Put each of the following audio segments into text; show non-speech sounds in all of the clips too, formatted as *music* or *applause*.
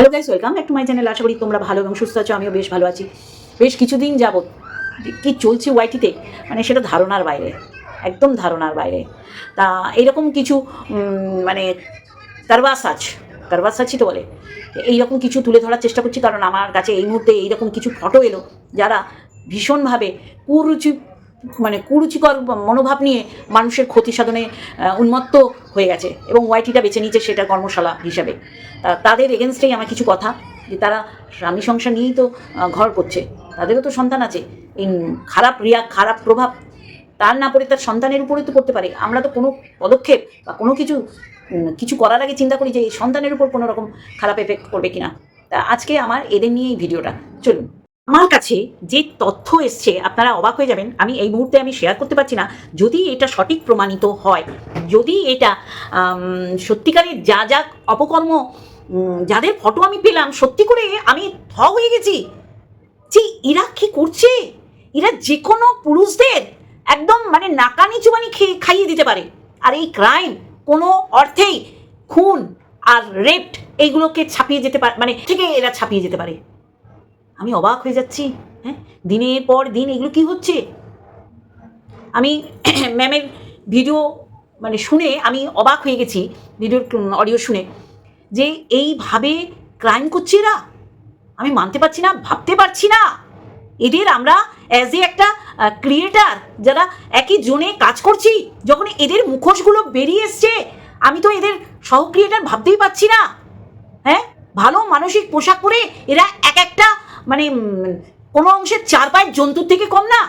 Hello guys welcome back to my channel আশা করি তোমরা ভালো এবং সুস্থ আছো, আমিও বেশ ভালো আছি। বেশ কিছুদিন যাবত যে কী চলছে ওয়াইটিতে মানে সেটা ধারণার বাইরে, একদম ধারণার বাইরে। তা এরকম কিছু মানে কারবাসাজ কারবাসাজই তো বলে, এইরকম কিছু তুলে ধরার চেষ্টা করছি, কারণ আমার কাছে এই মুহূর্তে এইরকম কিছু ফটো এলো, যারা ভীষণভাবে কুরুচি মানে কুরুচিকর মনোভাব নিয়ে মানুষের ক্ষতি সাধনে উন্মত্ত হয়ে গেছে এবং ওয়াইটিটা বেছে নিয়েছে সেটা কর্মশালা হিসাবে। তাদের এগেনস্টেই আমার কিছু কথা, যে তারা স্বামী সংসার নিয়েই তো ঘর করছে। তাদেরও তো সন্তান আছে। এই খারাপ রিয়া, খারাপ প্রভাব, তার না পড়ে তার সন্তানের উপরে তো পড়তে পারে। আমরা তো কোনো পদক্ষেপ বা কোনো কিছু কিছু করার আগে চিন্তা করি যে এই সন্তানের উপর কোনো রকম খারাপ এফেক্ট করবে কিনা। তা আজকে আমার এদের নিয়ে এই ভিডিওটা। চলুন। আমার কাছে যে তথ্য এসছে, আপনারা অবাক হয়ে যাবেন, আমি এই মুহূর্তে আমি শেয়ার করতে পারছি না। যদি এটা সঠিক প্রমাণিত হয়, যদি এটা সত্যিকারের যা যা অপকর্ম যাদের ফটো আমি পেলাম, সত্যি করে আমি থ হয়ে গেছি? যে এরা কি করছে? এরা যে কোনো পুরুষদের একদম মানে নাকানি চুবানি খেয়ে খাইয়ে দিতে পারে। আর এই ক্রাইম কোনো অর্থেই খুন আর রেপ্ট এইগুলোকে ছাপিয়ে যেতে পারে মানে থেকে এরা ছাপিয়ে যেতে পারে। আমি অবাক হয়ে যাচ্ছি হ্যাঁ? দিনের পর দিন এগুলো কি হচ্ছে? আমি *clears throat* ম্যামের ভিডিও মানে শুনে আমি অবাক হয়ে গেছি, ভিডিওর অডিও শুনে, যে এইভাবে ক্রাইম করছে এরা। আমি মানতে পারছি না, ভাবতে পারছি না। এদের আমরা অ্যাজ এ একটা ক্রিয়েটার যারা একই জোনে কাজ করছি, যখন এদের মুখোশগুলো বেরিয়ে এসছে, আমি তো এদের সহ ক্রিয়েটার ভাবতেই পারছি না। হ্যাঁ? ভালো মানসিক পোশাক পরে এরা এক একটা মানে কোনো অংশে চার পায়ের জন্তুর থেকে কম না।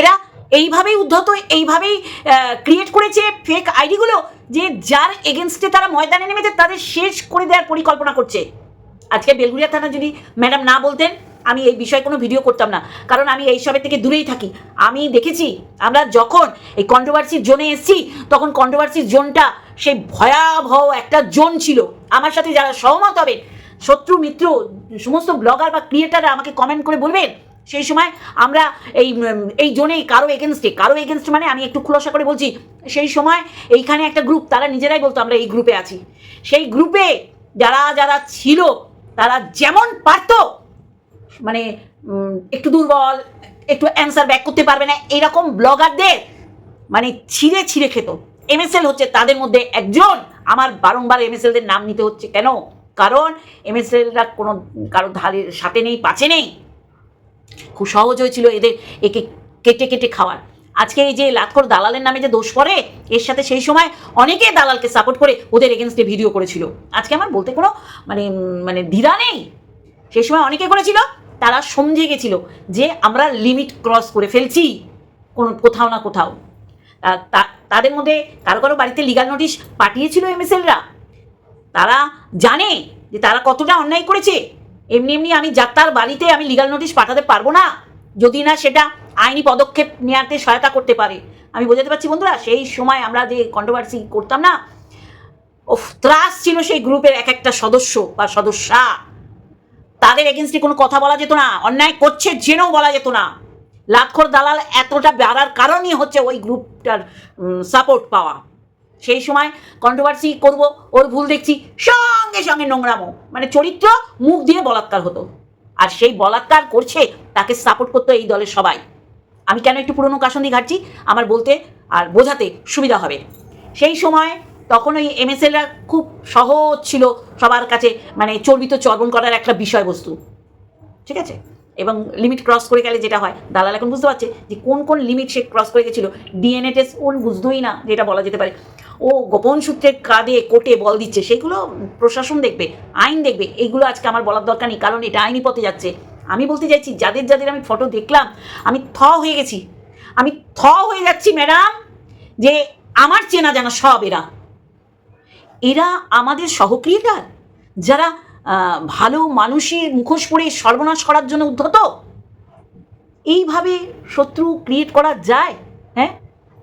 এরা এইভাবেই উদ্ধত, এইভাবেই ক্রিয়েট করেছে ফেক আইডিগুলো যে যার এগেনস্টে তারা ময়দানে নেমেছে, তাদের শেষ করে দেওয়ার পরিকল্পনা করছে। আজকে বেলগুড়িয়া থানা যদি ম্যাডাম না বলতেন, আমি এই বিষয়ে কোনো ভিডিও করতাম না। কারণ আমি এই সবের থেকে দূরেই থাকি। আমি দেখেছি, আমরা যখন এই কন্ট্রোভার্সির জোনে এসেছি, তখন কন্ট্রোভার্সির জোনটা সেই ভয়াবহ একটা জোন ছিল। আমার সাথে যারা সহমত হবে শত্রু, মিত্র, সমস্ত ব্লগার বা ক্রিয়েটাররা আমাকে কমেন্ট করে বলবেন সেই সময় আমরা এই এই জোনেই কারও এগেনস্টে কারও এগেনস্ট মানে আমি একটু খুলাসা করে বলছি, সেই সময় এইখানে একটা গ্রুপ তারা নিজেরাই বলতো, আমরা এই গ্রুপে আছি। সেই গ্রুপে যারা যারা ছিল, তারা যেমন পারতো মানে একটু দুর্বল, একটু অ্যান্সার ব্যাক করতে পারবে না, এরকম ব্লগারদের মানে ছিঁড়ে ছিঁড়ে খেত। এমএসএল হচ্ছে তাদের মধ্যে একজন, আমার বারংবার এমএসএলদের নাম নিতে হচ্ছে, কেন? কারণ এমএসএলরা কোনো কারও ধারের সাথে নেই পাচে নেই। খুব সহজ হয়েছিল এদের একে কেটে কেটে খাওয়ার। আজকে এই যে লাতখর দালালের নামে যে দোষ পড়ে, এর সাথে সেই সময় অনেকে দালালকে সাপোর্ট করে ওদের এগেনস্টে ভিডিও করেছিল। আজকে আমার বলতে কোনো মানে মানে দ্বিধা নেই। সেই সময় অনেকে করেছিল, তারা সমঝে গেছিল যে আমরা লিমিট ক্রস করে ফেলছি, কোনো কোথাও না কোথাও। তাদের মধ্যে কারও কারও বাড়িতে লিগাল নোটিশ পাঠিয়েছিল এমএসএলরা। তারা জানে যে তারা কতটা অন্যায় করেছে। এমনি এমনি আমি যাত্রার বাড়িতে আমি লিগাল নোটিশ পাঠাতে পারব না। যদি না সেটা আইনি পদক্ষেপ নেওয়াতে সহায়তা করতে পারে। আমি বোঝাতে পারছি বন্ধুরা, সেই সময় আমরা যে কন্ট্রোভার্সি করতাম না ও ত্রাস ছিল সেই গ্রুপের এক একটা সদস্য বা সদস্যা। তাদের এগেনস্টে কোনো কথা বলা যেত না, অন্যায় করছে জেনেও বলা যেত না। লাক্ষর দালাল এতটা বাড়ার কারণই হচ্ছে ওই গ্রুপটার সাপোর্ট পাওয়া। সেই সময় কন্ট্রোভার্সি করব, ওর ভুল দেখছি, সঙ্গে সঙ্গে নোংরামো। মানে চরিত্র মুখ দিয়ে বলাৎকার হতো। আর সেই বলাৎকার করছে, তাকে সাপোর্ট করতো এই দলের সবাই। আমি কেন একটু পুরনো কাসন্দি ঘাটছি? আমার বলতে আর বোঝাতে সুবিধা হবে। সেই সময় তখন ওই এমএসএলরা খুব সহজ ছিল সবার কাছে মানে চর্বিত চর্বণ করার একটা বিষয়বস্তু। ঠিক আছে? এবং লিমিট ক্রস করে গেলে যেটা হয়, দালাল এখন বুঝতে পারছে যে কোন কোন লিমিট সে ক্রস করে গেছিল। ডিএনএ টেস্ট ওর বুঝতোই না, যেটা বলা যেতে পারে। ও গোপন সূত্রে কাঁধে কোটে বল দিচ্ছে, সেগুলো প্রশাসন দেখবে, আইন দেখবে এইগুলো আজকে আমার বলার দরকার নেই, কারণ এটা আইনি পথে যাচ্ছে। আমি বলতে চাইছি, যাদের যাদের আমি ফটো দেখলাম, আমি থ হয়ে গেছি। আমি থ হয়ে যাচ্ছি ম্যাডাম যে আমার চেনা জানা সব এরা। এরা আমাদের সহক্রিয়েটার যারা ভালো মানুষের মুখোশ পরে সর্বনাশ করার জন্য উদ্ধত? এইভাবে শত্রু ক্রিয়েট করা যায়? হ্যাঁ?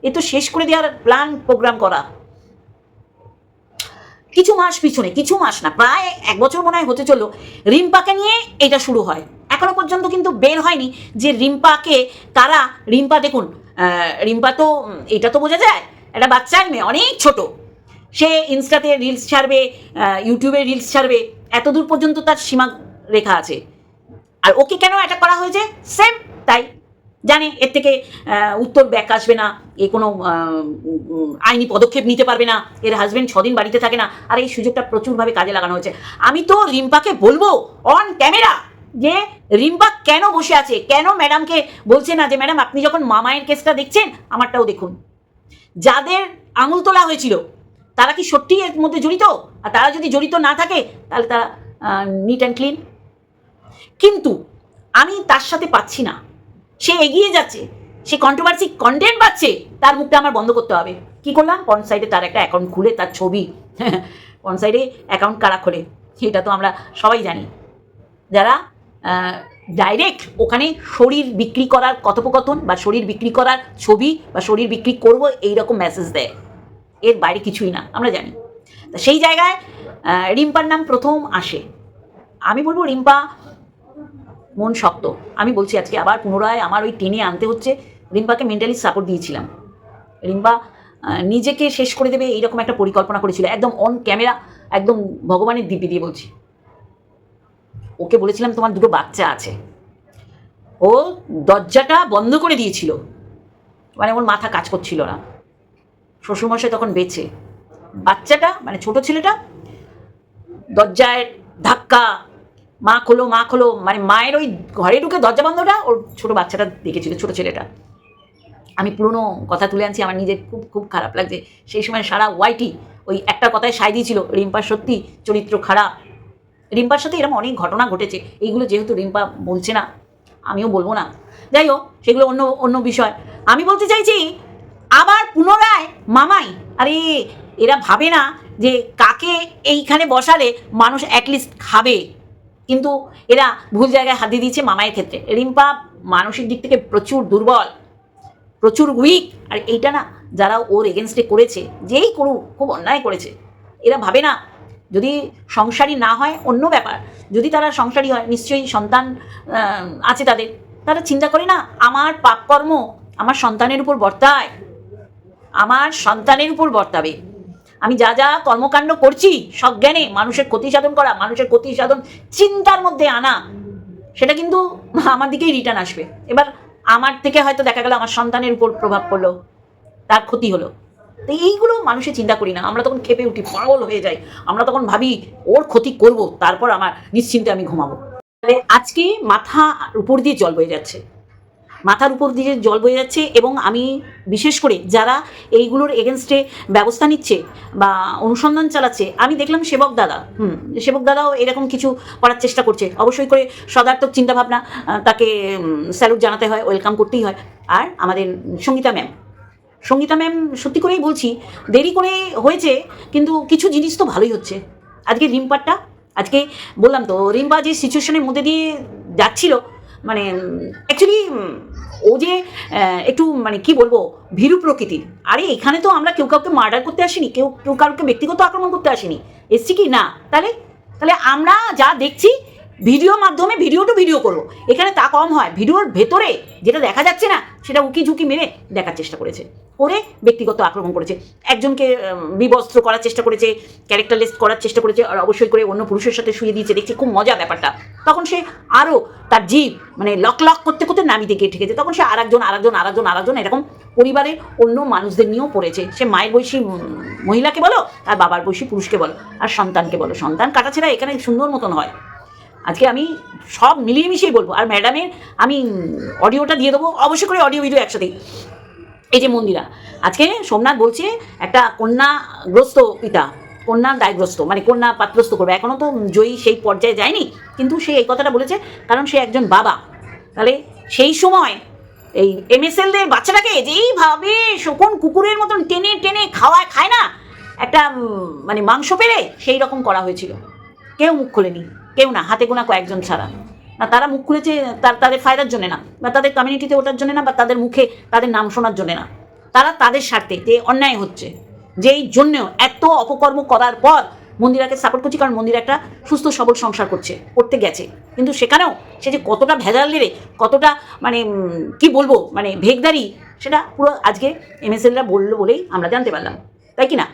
এ তো শেষ করে দেওয়ার প্ল্যান প্রোগ্রাম করা। কিছু মাস পিছনে, কিছু মাস না, প্রায় এক বছর মনে হয় হতে চলল, রিম্পাকে নিয়ে এটা শুরু হয়। এখনও পর্যন্ত কিন্তু বের হয়নি যে রিম্পাকে কারা, রিম্পা দেখুন রিম্পা তো এটা তো বোঝা যায়, একটা বাচ্চার মেয়ে, অনেক ছোট। সে ইনস্টাতে রিলস ছাড়বে ইউটিউবে রিলস ছাড়বে এত দূর পর্যন্ত তার সীমা রেখা আছে। আর ওকে কেন অ্যাটাক করা হয়েছে? সেম তাই। জানে, এর থেকে উত্তর ব্যাক আসবে না, এ কোনো আইনি পদক্ষেপ নিতে পারবে না, এর হাজবেন্ড ছদিন বাড়িতে থাকে না, আর এই সুযোগটা প্রচুরভাবে কাজে লাগানো হয়েছে। আমি তো রিম্পাকে বলব অন ক্যামেরা যে রিম্পা কেন বসে আছে, কেন ম্যাডামকে বলছে না যে ম্যাডাম আপনি যখন মামায়ের কেসটা দেখছেন, আমারটাও দেখুন। যাদের আঙুল তোলা হয়েছিল তারা কি সত্যি এর মধ্যে জড়িত? আর তারা যদি জড়িত না থাকে, তাহলে তারা নিট অ্যান্ড ক্লিন কিন্তু আমি তার সাথে পাচ্ছি না। সে এগিয়ে যাচ্ছে, সে কন্ট্রোভার্সি কন্টেন্ট পাচ্ছে, তার মুখটা আমার বন্ধ করতে হবে। কি করলাম? পন সাইডে তার একটা অ্যাকাউন্ট খুলে, তার ছবি। পন সাইডে অ্যাকাউন্ট কারা খোলে? সেটা তো আমরা সবাই জানি। যারা ডাইরেক্ট ওখানে শরীর বিক্রি করার কথোপকথন বা শরীর বিক্রি করার ছবি বা শরীর বিক্রি করব এই রকম মেসেজ দেয়। এর বাইরে কিছুই না, আমরা জানি। তা সেই জায়গায় রিম্পার নাম প্রথম আসে। আমি বলব রিম্পা, মন শক্ত। আমি বলছি আজকে আবার পুনরায় আমার ওই টেনে আনতে হচ্ছে। রিম্পাকে মেন্টালি সাপোর্ট দিয়েছিলাম। রিম্পা নিজেকে শেষ করে দেবে এইরকম একটা পরিকল্পনা করেছিল। একদম অন ক্যামেরা একদম ভগবানের দিব্যি দিয়ে বলছি। ওকে বলেছিলাম, তোমার দুটো বাচ্চা আছে। ও দরজাটা বন্ধ করে দিয়েছিল। মানে ওর মাথা কাজ করছিল না। শ্বশুরমশাই তখন বেঁচে। বাচ্চাটা মানে ছোট ছেলেটা, দরজায় ধাক্কা, মা খোলো মা খোলো মানে মায়ের ওই ঘরে ঢুকে দরজা বন্ধটা ওর ছোট বাচ্চাটা দেখেছিল, ছোট ছেলেটা। আমি পুরনো কথা তুলে আনছি, আমার নিজের খুব খুব খারাপ লাগছে। সেই সময় সারা ওয়াইটি ওই একটা কথায় সায় দিয়েছিল রিম্পার সত্যি চরিত্র খারাপ। রিম্পার সাথে এরকম অনেক ঘটনা ঘটেছে, এইগুলো যেহেতু রিম্পা বলছে না, আমিও বলব না। যাই হোক, সেগুলো অন্য অন্য বিষয়। আমি বলতে চাইছি আবার পুনরায় মামাই। আরে, এরা ভাবে না যে কাকে এইখানে বসালে মানুষ অ্যাটলিস্ট খাবে। কিন্তু এরা ভুল জায়গায় হাত দিয়ে দিয়েছে মামায়ের ক্ষেত্রে। রিম্পা মানসিক দিক থেকে প্রচুর দুর্বল, প্রচুর উইক আর এইটা না যারা ওর এগেনস্টে করেছে, যেই করুক, খুব অন্যায় করেছে। এরা ভাবে না, যদি সংসারী না হয়, অন্য ব্যাপার। যদি তারা সংসারী হয়, নিশ্চয়ই সন্তান আছে তাদের। তারা চিন্তা করে না, আমার পাপকর্ম আমার সন্তানের উপর বর্তায়। আমার সন্তানের উপর বর্তাবে। আমি যা যা কর্মকাণ্ড করছি, সজ্ঞানে মানুষের ক্ষতি সাধন করা, মানুষের ক্ষতি সাধন চিন্তার মধ্যে আনা, সেটা কিন্তু আমার দিকেই রিটার্ন আসবে। এবার আমার থেকে হয়তো দেখা গেল আমার সন্তানের উপর প্রভাব পড়ল, তার ক্ষতি হলো। তো এইগুলো মানুষের চিন্তা করি না। আমরা তখন খেপে উঠি, পাগল হয়ে যাই। আমরা তখন ভাবি, ওর ক্ষতি করব, তারপর আমার নিশ্চিন্তে আমি ঘুমাবো। আজকে মাথা উপর দিয়ে জল বয়ে যাচ্ছে। মাথার উপর দিয়ে জল বয়ে যাচ্ছে এবং আমি বিশেষ করে যারা এইগুলোর এগেনস্টে ব্যবস্থা নিচ্ছে বা অনুসন্ধান চালাচ্ছে, আমি দেখলাম সেবক দাদা, হুম, সেবক দাদাও এরকম কিছু করার চেষ্টা করছে। অবশ্যই করে সদার্থক চিন্তাভাবনা তাকে স্যালুট জানাতে হয় ওয়েলকাম করতেই হয়। আর আমাদের সঙ্গীতা ম্যাম সঙ্গীতা ম্যাম সত্যি করেই বলছি, দেরি করে হয়েছে, কিন্তু কিছু জিনিস তো ভালোই হচ্ছে। আজকে রিম্পারটা, আজকে বললাম তো, রিম্পা যে সিচুয়েশনের মধ্যে দিয়ে যাচ্ছিল মানে অ্যাকচুয়ালি ও যে একটু মানে কি বলব, ভীরু প্রকৃতির। আরে, এখানে তো আমরা কেউ কাউকে মার্ডার করতে আসিনি, কেউ কেউ কাউকে ব্যক্তিগত আক্রমণ করতে আসিনি। এসছি কি? না। তাহলে তাহলে আমরা যা দেখছি ভিডিও মাধ্যমে ভিডিও টু ভিডিও করব। এখানে তা কম হয়। ভিডিওর ভেতরে যেটা দেখা যাচ্ছে না, সেটা উকি ঝুঁকি মেরে দেখার চেষ্টা করেছে। করে ব্যক্তিগত আক্রমণ করেছে। একজনকে বিবস্ত্র করার চেষ্টা করেছে ক্যারেক্টারলেস করার চেষ্টা করেছে, আর অবশ্যই করে অন্য পুরুষের সাথে শুয়ে দিয়েছে। দেখছি খুব মজা ব্যাপারটা। তখন সে আরও তার জীব মানে লক লক করতে করতে নামিতে গিয়ে ঠেকেছে। তখন সে আর আরেকজন আরেকজন আরেকজন আরেকজন এরকম পরিবারের অন্য মানুষদের নিয়েও পড়েছে। সে মায়ের বয়সী মহিলাকে বলো, আর বাবার বয়সী পুরুষকে বলো, আর সন্তানকে বলো। সন্তান কাটাছেড়া এখানে সুন্দর মতন হয়। আজকে আমি সব মিলিয়ে মিশিয়ে বলব। আর ম্যাডামের আমি অডিওটা দিয়ে দেবো। অবশ্যই করে অডিও ভিডিও একসাথেই। এই যে মন্দিরা, আজকে সোমনাথ বলছে একটা কন্যাগ্রস্ত পিতা কন্যা দায়গ্রস্ত মানে কন্যা পাত্রস্ত করবে। এখনও তো জয়ী সেই পর্যায়ে যায়নি, কিন্তু সে এই কথাটা বলেছে কারণ সে একজন বাবা। তাহলে সেই সময় এই এমএসএলদের বাচ্চাটাকে যেইভাবে শকুন কুকুরের মতন টেনে টেনে খাওয়ায় খায় না, একটা মানে মাংস পেরে সেই রকম করা হয়েছিল। কেউ মুখ খোলেনি, কেউ না, হাতে গোনা কয়েকজন ছাড়া। না তারা মুখ খুলেছে, তার তাদের ফায়দার জন্য না, বা তাদের কমিউনিটিতে ওঠার জন্য না, বা তাদের মুখে তাদের নাম শোনার জন্য না। তারা তাদের স্বার্থে যে অন্যায় হচ্ছে, যেই জন্য এত অপকর্ম করার পর মন্দিরাকে সাপোর্ট করছি, কারণ মন্দির একটা সুস্থ, সবল সংসার করছে, করতে গেছে। কিন্তু সেখানেও সে যে কতটা ভেজাল লেড়ে কতটা মানে কি বলব মানে ভেগদারি, সেটা পুরো আজকে এমএসএলরা বলল বলেই আমরা জানতে পারলাম। তাই কি না?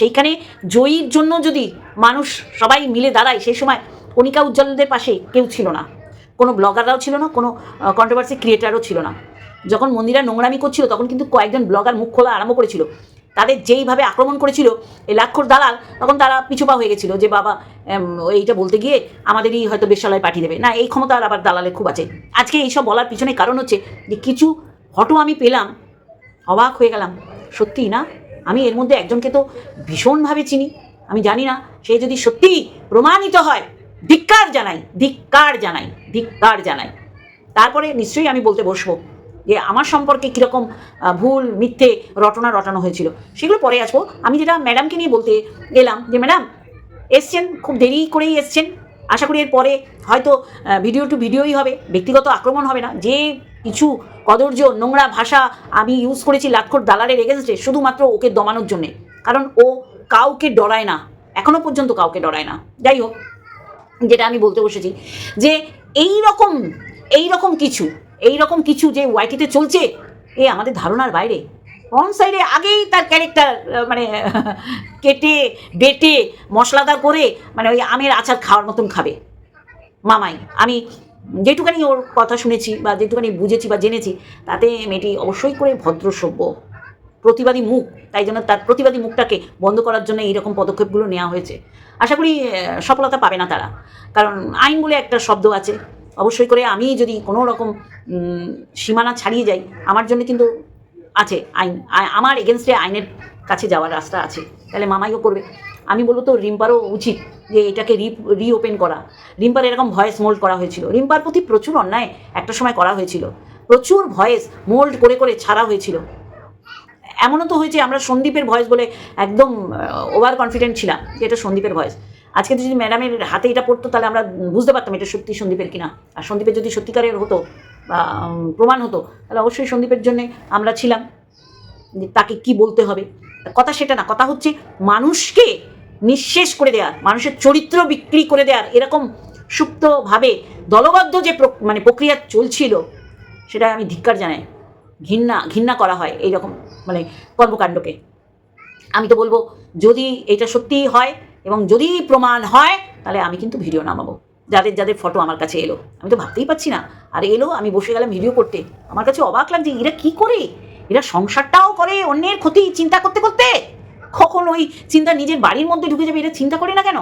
সেইখানে জয়ীর জন্য যদি মানুষ সবাই মিলে দাঁড়ায় সেই সময় কণিকা উজ্জ্বলদের পাশে কেউ ছিল না। কোনো ব্লগাররাও ছিল না, কোনো কন্ট্রোভার্সি ক্রিয়েটারও ছিল না। যখন মন্দিরা নোংরামি করছিল, তখন কিন্তু কয়েকজন ব্লগার মুখ খোলা আরম্ভ করেছিল। তাদের যেইভাবে আক্রমণ করেছিল, এই লাক্ষর দালাল, তখন তারা পিছুপা হয়ে গেছিল যে, বাবা এইটা বলতে গিয়ে আমাদেরই হয়তো বেশ্যালয় পাঠিয়ে দেবে। না, এই ক্ষমতা আর আবার দালালে খুব আছে। আজকে এইসব বলার পিছনে কারণ হচ্ছে যে, কিছু ফটো আমি পেলাম, অবাক হয়ে গেলাম। সত্যি না? আমি এর মধ্যে একজনকে তো ভীষণভাবে চিনি। আমি জানি না সে যদি সত্যি প্রমাণিত হয় ধিক্কার জানাই ধিক্কার জানাই ধিক্কার জানাই। তারপরে নিশ্চয়ই আমি বলতে বসবো যে আমার সম্পর্কে কীরকম ভুল, মিথ্যে, রটনা রটানো হয়েছিল, সেগুলো পরে আসব। আমি যেটা ম্যাডামকে নিয়ে বলতে গেলাম যে ম্যাডাম এসছেন, খুব দেরি করেই এসছেন। আশা করি এরপরে হয়তো ভিডিও টু ভিডিওই হবে। ব্যক্তিগত আক্রমণ হবে না। যে কিছু কদর্য নোংরা ভাষা আমি ইউজ করেছি লাক্ষর দালালের এগেনস্টে শুধুমাত্র ওকে দমানোর জন্যে। কারণ ও কাউকে ডরায় না। এখনও পর্যন্ত কাউকে ডরায় না। যাই হোক যেটা আমি বলতে বসেছি, যে এই রকম এই রকম কিছু এই রকম কিছু যে ওয়াইটিতে চলছে, এ আমাদের ধারণার বাইরে। অন সাইডে আগেই তার ক্যারেক্টার মানে *laughs* কেটে, বেটে, মশলাদার করে মানে ওই আমের আচার খাওয়ার মতন খাবে। মামাই, আমি যেটুকানি ওর কথা শুনেছি বা যেটুকানি বুঝেছি বা জেনেছি, তাতে মেয়েটি অবশ্যই করে ভদ্র সভ্য প্রতিবাদী মুখ, তাই জন্য তার প্রতিবাদী মুখটাকে বন্ধ করার জন্য এইরকম পদক্ষেপগুলো নেওয়া হয়েছে। আশা করি সফলতা পাবে না তারা। কারণ আইন বলে একটা শব্দ আছে। অবশ্যই করে আমি যদি কোনো রকম সীমানা ছাড়িয়ে যাই, আমার জন্য কিন্তু আছে আইন। আমার এগেনস্টে আইনের কাছে যাওয়ার রাস্তা আছে। তাহলে মামাইও করবে। আমি বলব তো, রিম্পারও উচিত যে এটাকে রি, রিওপেন করা। রিম্পার এরকম ভয়েস মোল্ড করা হয়েছিল। রিম্পার প্রতি প্রচুর অন্যায় একটা সময় করা হয়েছিল। প্রচুর ভয়েস মোল্ড করে করে ছাড়া হয়েছিল। এমনও তো হয়েছে, আমরা সন্দীপের ভয়েস বলে একদম ওভার কনফিডেন্ট ছিলাম যে এটা সন্দীপের ভয়েস আজকে যদি ম্যাডামের হাতে এটা পড়তো, তাহলে আমরা বুঝতে পারতাম এটা সত্যি সন্দীপের কিনা। আর সন্দীপের যদি সত্যিকারের হতো বা প্রমাণ হতো, তাহলে অবশ্যই সন্দীপের জন্যে আমরা ছিলাম। যে তাকে কি বলতে হবে? কথা সেটা না, কথা হচ্ছে মানুষকে নিঃশেষ করে দেওয়ার মানুষের চরিত্র বিক্রি করে দেওয়ার এরকম সুপ্তভাবে দলবদ্ধ যে মানে প্রক্রিয়া চলছিল সেটা আমি ধিক্কার জানাই। ঘৃণা ঘৃণা করা হয় এইরকম। মানে কর্মকাণ্ডকে। আমি তো বলব, যদি এটা সত্যিই হয় এবং যদি প্রমাণ হয়, তাহলে আমি কিন্তু ভিডিও নামাবো। যাদের যাদের ফটো আমার কাছে এলো। আমি তো ভাবতেই পারছি না। আর এলো, আমি বসে গেলাম ভিডিও করতে। আমার কাছে অবাক লাগছে, এরা কি করে? এরা সংসারটাও করে অন্যের ক্ষতি চিন্তা করতে করতে? কখন ওই চিন্তা নিজের বাড়ির মধ্যে ঢুকে যাবে? এটা চিন্তা করে না কেন?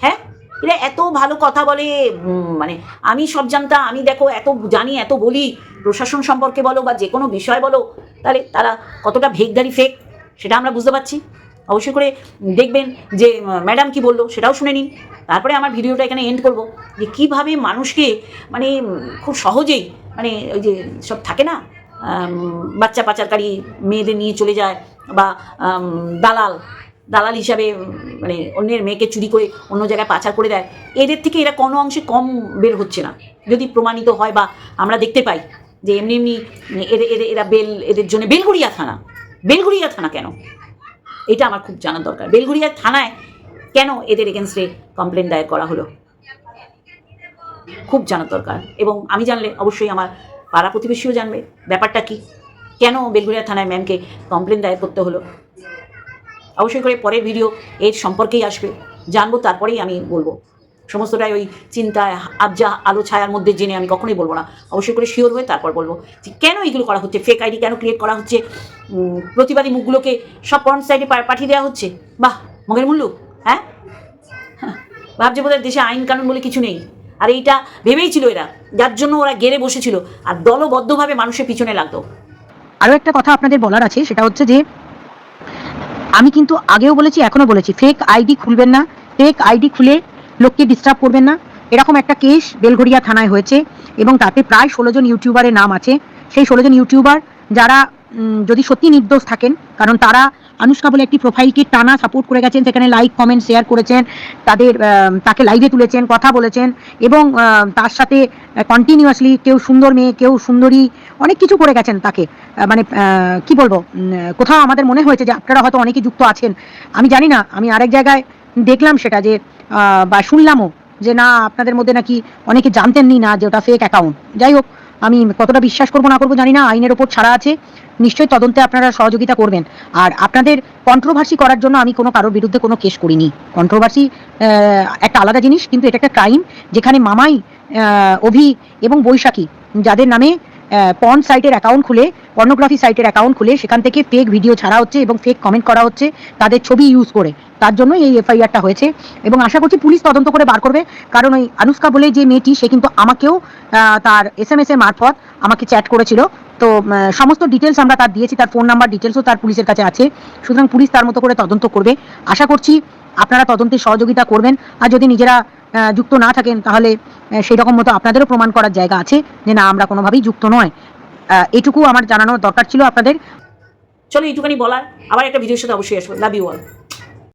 হ্যাঁ? এরা এত ভালো কথা বলে মানে আমি সব জানতাম, আমি দেখো এত জানি, এত বলি। প্রশাসন সম্পর্কে বলো বা যে কোনো বিষয় বলো, তাহলে তারা কতটা ভেগদারি ফেক সেটা আমরা বুঝতে পারছি। অবশ্যই করে দেখবেন যে ম্যাডাম কি বলল, সেটাও শুনে নিন। তারপরে আমার ভিডিওটা এখানে এন্ড করব। যে কীভাবে মানুষকে মানে খুব সহজেই মানে ওই যে সব থাকে না বাচ্চা পাচারকারী মেয়েদের নিয়ে চলে যায় বা দালাল দালাল হিসাবে মানে অন্যের মেয়েকে চুরি করে অন্য জায়গায় পাচার করে দেয়। এদের থেকে এরা কোনো অংশে কম বের হচ্ছে না। যদি প্রমাণিত হয় বা আমরা দেখতে পাই। যে এমনি এমনি এদের এদের, এরা বেল, এদের জন্য বেলগুড়িয়া থানা। বেলগুড়িয়া থানা কেন? এটা আমার খুব জানার দরকার। বেলগুড়িয়া থানায় কেন এদের এগেনস্টে কমপ্লেন দায়ের করা হলো? খুব জানার দরকার। এবং আমি জানলে অবশ্যই আমার পাড়া প্রতিবেশীও জানবে। ব্যাপারটা কি? কেন বেলগুড়িয়া থানায় ম্যামকে কমপ্লেন দায়ের করতে হলো? অবশ্যই করে পরের ভিডিও এর সম্পর্কেই আসবে। জানব, তারপরেই আমি বলব। সমস্তটাই ওই চিন্তায় আবজা আলো ছায়ার মধ্যে জেনে আমি কখনোই বলব না। অবশ্যই করে শিওর হয়ে তারপর বলব যে কেন এগুলো করা হচ্ছে? ফেক আইডি কেন ক্রিয়েট করা হচ্ছে? প্রতিবাদী মুখগুলোকে সব পয়েন্ট সাইডে পাঠিয়ে দেওয়া হচ্ছে? বাহ মগের মূল্য হ্যাঁ? হ্যাঁ, ভাবছে বোধহয় দেশে আইন কানুন বলে কিছু নেই। আর এইটা ভেবেই ছিল এরা যার জন্য ওরা গেড়ে বসেছিল আর দলবদ্ধভাবে মানুষের পিছনে লাগতো। আরও একটা কথা আপনাদের বলার আছে সেটা হচ্ছে যে আমি কিন্তু আগেও বলেছি এখনও বলেছি ফেক আইডি খুলবেন না। ফেক আইডি খুলে লোককে ডিস্টার্ব করবেন না। এরকম একটা কেস বেলঘড়িয়া থানায় হয়েছে এবং তাতে প্রায় ষোলো জন ইউটিউবারের নাম আছে। সেই ষোলো জন ইউটিউবার যারা যদি সত্যি নির্দোষ থাকেন, কারণ তারা আনুষ্কা বলে একটি প্রোফাইলকে টানা সাপোর্ট করে গেছেন, সেখানে লাইক কমেন্ট শেয়ার করেছেন, তাদের তাকে লাইভে তুলেছেন, কথা বলেছেন এবং তার সাথে কন্টিনিউয়াসলি কেউ সুন্দর মেয়ে, কেউ সুন্দরী, অনেক কিছু করে গেছেন তাকে। মানে কি বলব? কোথাও আমাদের মনে হয়েছে যে আপনারা হয়তো অনেকে যুক্ত আছেন। আমি জানি না, আমি আরেক জায়গায় দেখলাম সেটা যে বা শুনলামও যে না, আপনাদের মধ্যে নাকি অনেকে জানতেনই না যে ওটা ফেক অ্যাকাউন্ট যাই হোক, আমি কতটা বিশ্বাস করব না করব জানি না, আইনের ওপর ছাড়া আছে। নিশ্চয়ই তদন্তে আপনারা সহযোগিতা করবেন। আর আপনাদের কন্ট্রোভার্সি করার জন্য আমি কোনো কারোর বিরুদ্ধে কোনো কেস করিনি। কন্ট্রোভার্সি একটা আলাদা জিনিস, কিন্তু এটা একটা ক্রাইম যেখানে মামাই অভি এবং বৈশাখী, যাদের নামে পন সাইটের অ্যাকাউন্ট খুলে পর্নোগ্রাফি সাইটের অ্যাকাউন্ট খুলে, সেখান থেকে ফেক ভিডিও ছাড়া হচ্ছে এবং ফেক কমেন্ট করা হচ্ছে, তাদের ছবি ইউজ করে। তার জন্য এই এফআইআরটা হয়েছে এবং আশা করছি পুলিশ তদন্ত করে বার করবে। কারণ ওই আনুষ্কা বলে যে মেয়েটি, সে কিন্তু আমাকেও তার এস এম এস এর মারফত আমাকে চ্যাট করেছিল। তো সমস্ত ডিটেলস আমরা তার দিয়েছি, তার ফোন নাম্বার ডিটেলসও তার পুলিশের কাছে আছে। সুতরাং পুলিশ তার মতো করে তদন্ত করবে। আশা করছি আপনারা তদন্তে সহযোগিতা করবেন। আর যদি নিজেরা যুক্ত না থাকেন, তাহলে সেই রকম মতো আপনাদেরও প্রমাণ করার জায়গা আছে যে না, আমরা কোনোভাবেই যুক্ত নয়। এটুকু আমার জানানোর দরকার ছিল আপনাদের। চলো এইটুকানি বলার, আবার একটা ভিডিওর সাথে অবশ্যই আসব। Love you all